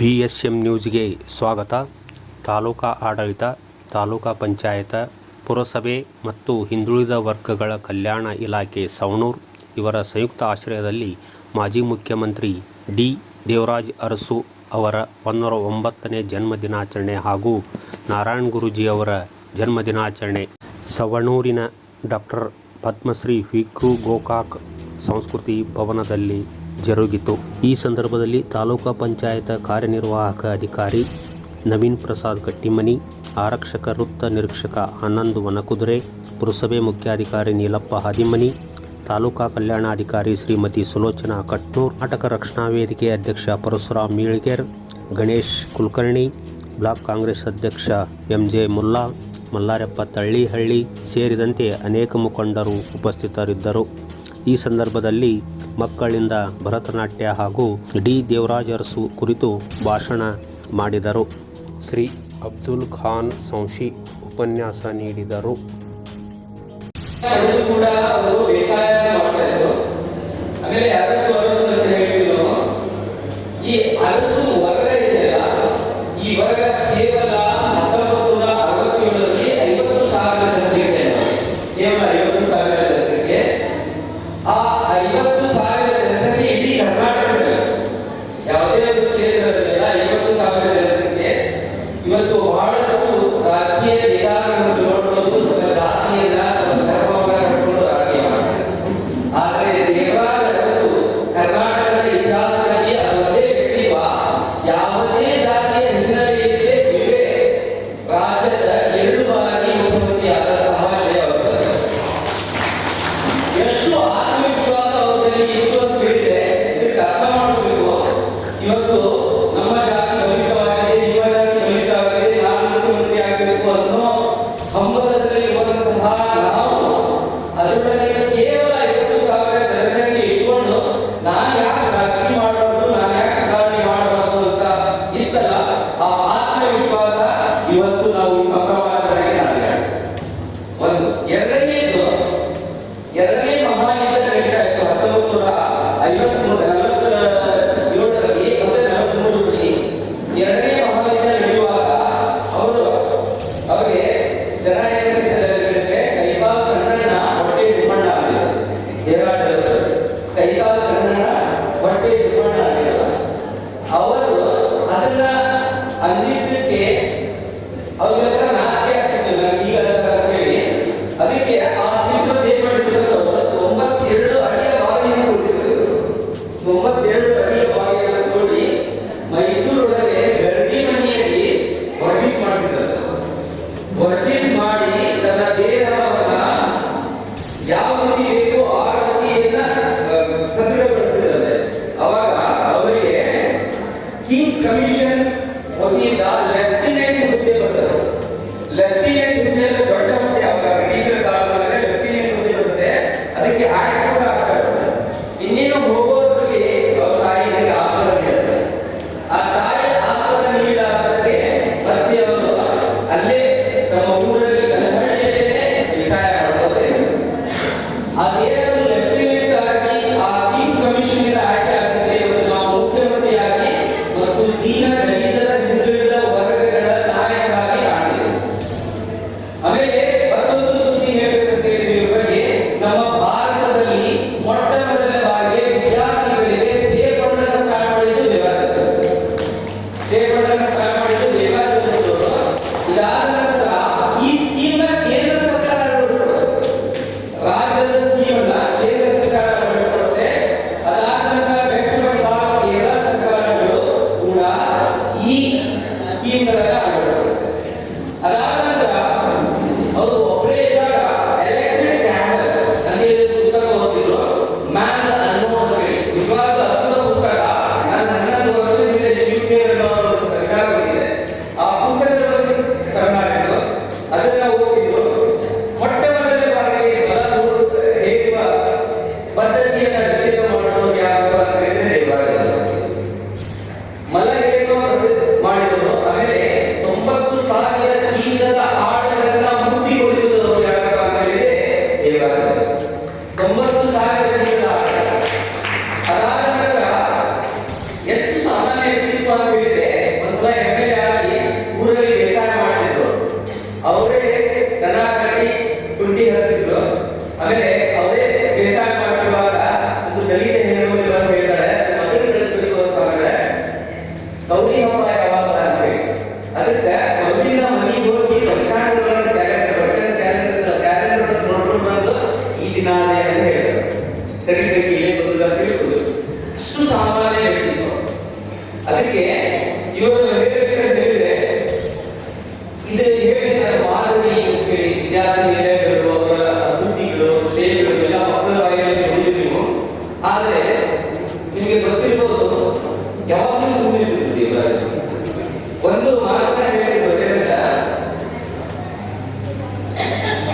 B S M ನ್ಯೂಸ್ಗೆ ಸ್ವಾಗತ. ತಾಲೂಕಾ ಆಡಳಿತ, ತಾಲೂಕಾ ಪಂಚಾಯತ, ಪುರಸಭೆ ಮತ್ತು ಹಿಂದುಳಿದ ವರ್ಗಗಳ ಕಲ್ಯಾಣ ಇಲಾಖೆ ಸವಣೂರ್ ಇವರ ಸಂಯುಕ್ತ ಆಶ್ರಯದಲ್ಲಿ ಮಾಜಿ ಮುಖ್ಯಮಂತ್ರಿ ಡಿ ದೇವರಾಜ್ ಅರಸು ಅವರ ಒಂದರ ಒಂಬತ್ತನೇ ಜನ್ಮದಿನಾಚರಣೆ ಹಾಗೂ ನಾರಾಯಣ್ ಗುರುಜಿ ಜನ್ಮ ದಿನಾಚರಣೆ. ಸವಣೂರಿನ ಡಾಕ್ಟರ್ ಪದ್ಮಶ್ರೀ ವಿಕ್ರು ಗೋಕಾಕ್ ಸಂಸ್ಕೃತಿ ಭವನದಲ್ಲಿ ಜರುಗಿತು. ಈ ಸಂದರ್ಭದಲ್ಲಿ ತಾಲೂಕಾ ಪಂಚಾಯತ್ ಕಾರ್ಯನಿರ್ವಾಹಕ ಅಧಿಕಾರಿ ನವೀನ್ ಪ್ರಸಾದ್ ಕಟ್ಟಿಮನಿ, ಆರಕ್ಷಕ ವೃತ್ತ ನಿರೀಕ್ಷಕ ಆನಂದ್ ವನಕುದುರೆ, ಪುರಸಭೆ ಮುಖ್ಯಾಧಿಕಾರಿ ನೀಲಪ್ಪ ಹದಿಮನಿ, ತಾಲೂಕಾ ಕಲ್ಯಾಣಾಧಿಕಾರಿ ಶ್ರೀಮತಿ ಸುಲೋಚನಾ ಕಟ್ನೂರ್ ನಾಟಕ ರಕ್ಷಣಾ ವೇದಿಕೆ ಅಧ್ಯಕ್ಷ ಪರಶುರಾಮ್ ಮೀಳ್ಗೆರ್, ಗಣೇಶ್ ಕುಲಕರ್ಣಿ, ಬ್ಲಾಕ್ ಕಾಂಗ್ರೆಸ್ ಅಧ್ಯಕ್ಷ ಎಂ ಜೆ ಮುಲ್ಲಾ, ಮಲ್ಲಾರೆಪ್ಪ ತಳ್ಳಿಹಳ್ಳಿ ಸೇರಿದಂತೆ ಅನೇಕ ಮುಖಂಡರು ಉಪಸ್ಥಿತರಿದ್ದರು. ಈ ಸಂದರ್ಭದಲ್ಲಿ ಮಕ್ಕಳಿಂದ ಭರತನಾಟ್ಯ ಹಾಗೂ ಡಿ. ದೇವರಾಜರಸು ಕುರಿತು ಭಾಷಣ ಮಾಡಿದರು. ಶ್ರೀ ಅಬ್ದುಲ್ ಖಾನ್ ಸಂಶಿ ಉಪನ್ಯಾಸ ನೀಡಿದರು. ಈ ಅರಸು ವರ್ಗ ಇದೆಯಲ್ಲ, ಈ ವರ್ಗ جرائم ಮಾಡಿದವರು that, Madina Mani Bodhi Pakshan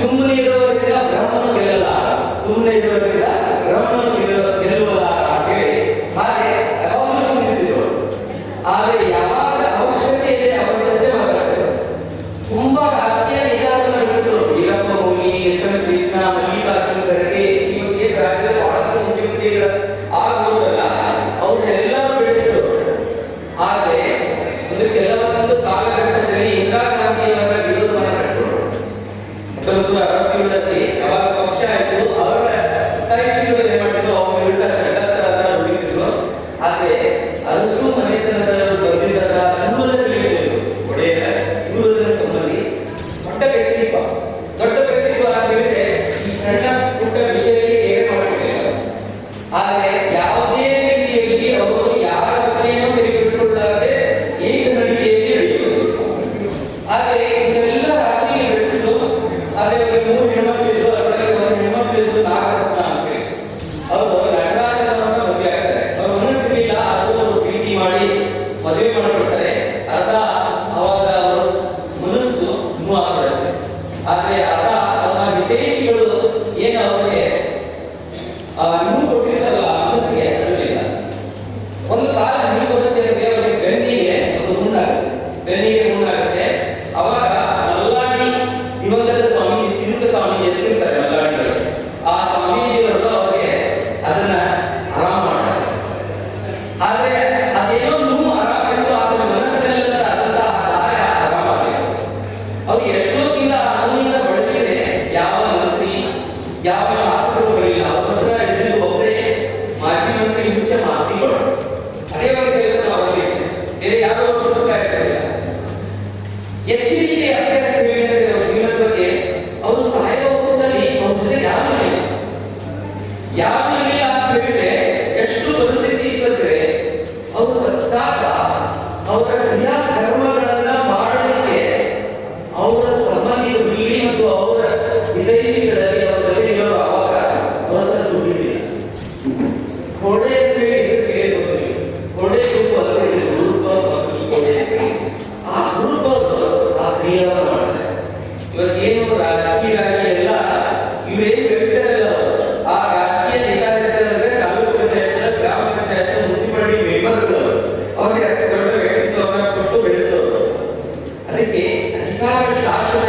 ಸುಮ್ಮನೆ ಇರುವವರಿಲ್ಲ ಬ್ರಹ್ಮನು ಗೆಲ್ಲಲ್ಲ ಸುಮ್ಮನೆ ಇರುವವರಿಲ್ಲ ಬ್ರಹ್ಮನು ಗೆಲ್ಲುವ ಗೆಲ್ಲುವುದಲ್ಲ Hari. ಅದಕ್ಕೆ ಅಧಿಕಾರ ಶಾಸನ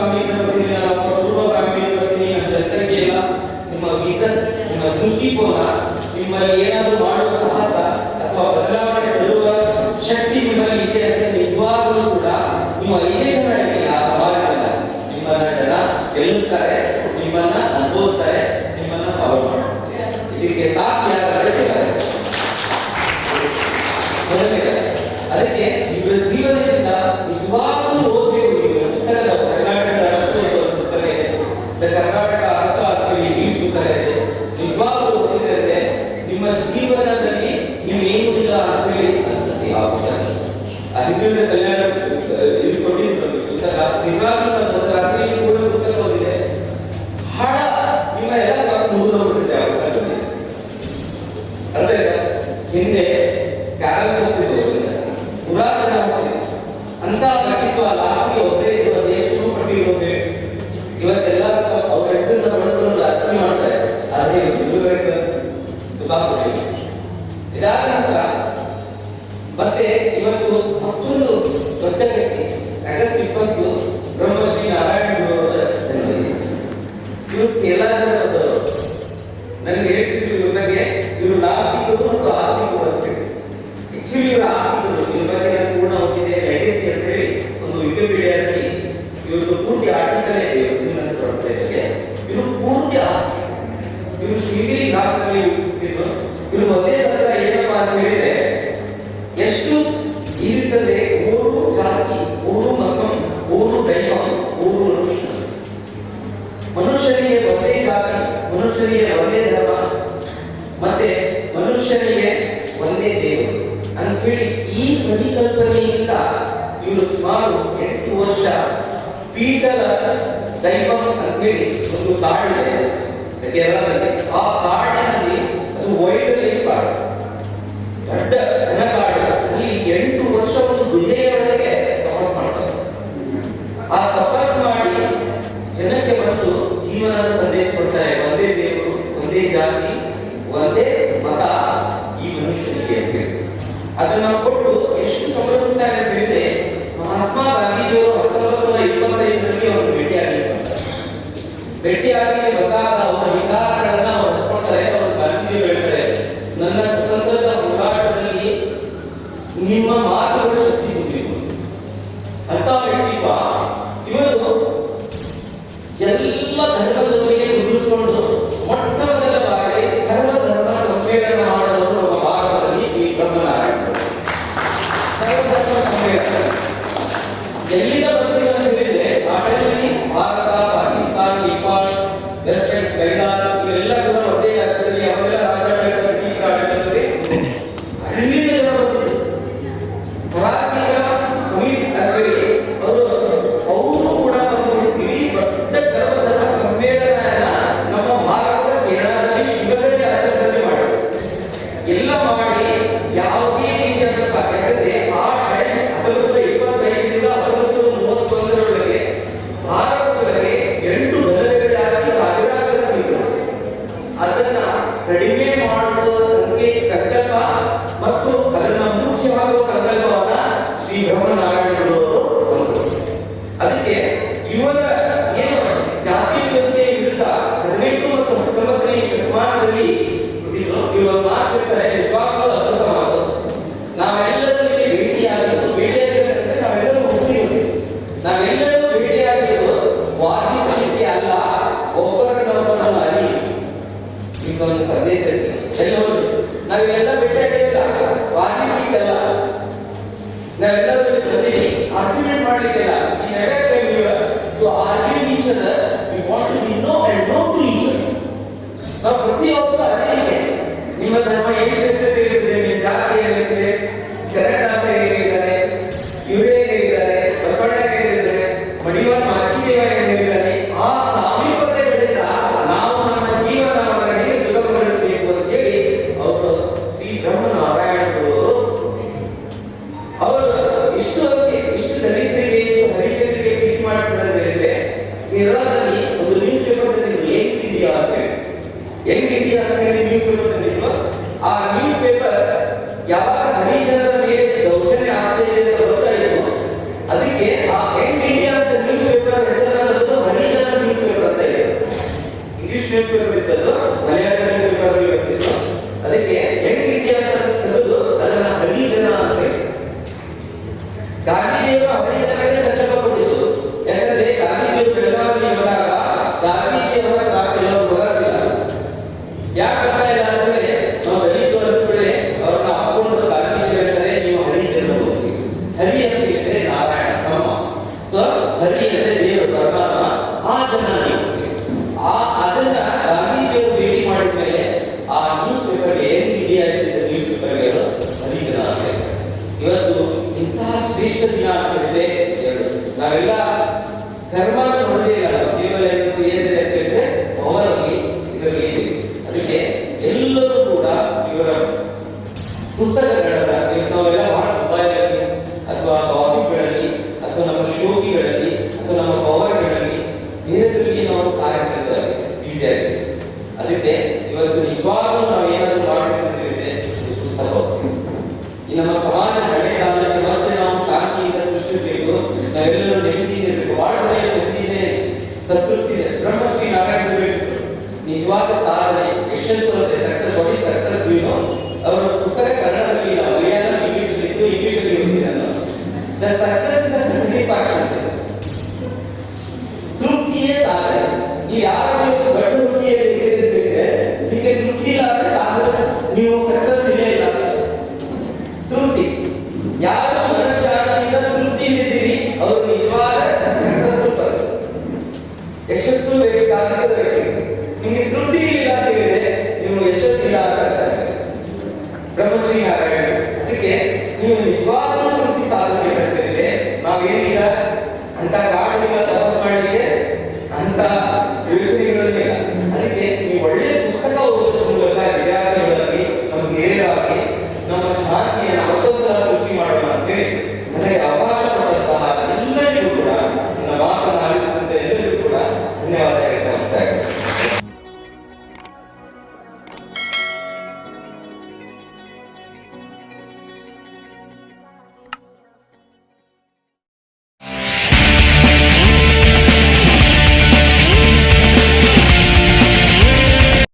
ಕಾಮಿ ಬರ್ತೀನಿ ಅಲ್ಲ ಪ್ರಭುತ್ವ ಕಾಮಿ ಬರ್ತೀನಿ ನಿಮ್ಮ ವಿಷನ್ ನಿಮ್ಮ ದೃಷ್ಟಿಕೋನ ನಿಮ್ಮ ಆಶಾರ್ಥಿ ನೀಡುತ್ತಾರೆ ನಿಜವಾಗಲೂ ಹೋಗಿದರೆ ನಿಮ್ಮ ಜೀವನದಲ್ಲಿ ನೀವೇನು ಇಲ್ಲ ಅಂತ ಹೇಳಿ ಅನಿಸುತ್ತೆ ಆ ವಿಷಯ ಅದರಿಂದ ಕಲ್ಯಾಣ ಇದು ಕೊಟ್ಟಿದ್ದು ನಿಜ ಉತ್ಸಾಹ ಕೊಟ್ಟಿದೆ ಇದಾದ ನಂತರ ಮತ್ತೆ 갔다 ಯಾವಾಗ ಹರಿಜನರ ಮೇಲೆ ದೌರ್ಜನ್ಯ ಆಗ್ತಾ ಇದೆ ಅಂತ ಬರ್ತಾ ಇದ್ರು ಅದಕ್ಕೆ ಆ ಎಂಡ್ ಇಂಡಿಯಾ ಅಂತ ನ್ಯೂಸ್ ಪೇಪರ್ ಹೆಸರನ್ನು ಹರಿಜನ ನ್ಯೂಸ್ ಪೇಪರ್ ಅಂತ ಇದೆ ಇಂಗ್ಲಿಷ್ ನ್ಯೂಸ್ ಪೇಪರ್ ಯಾರ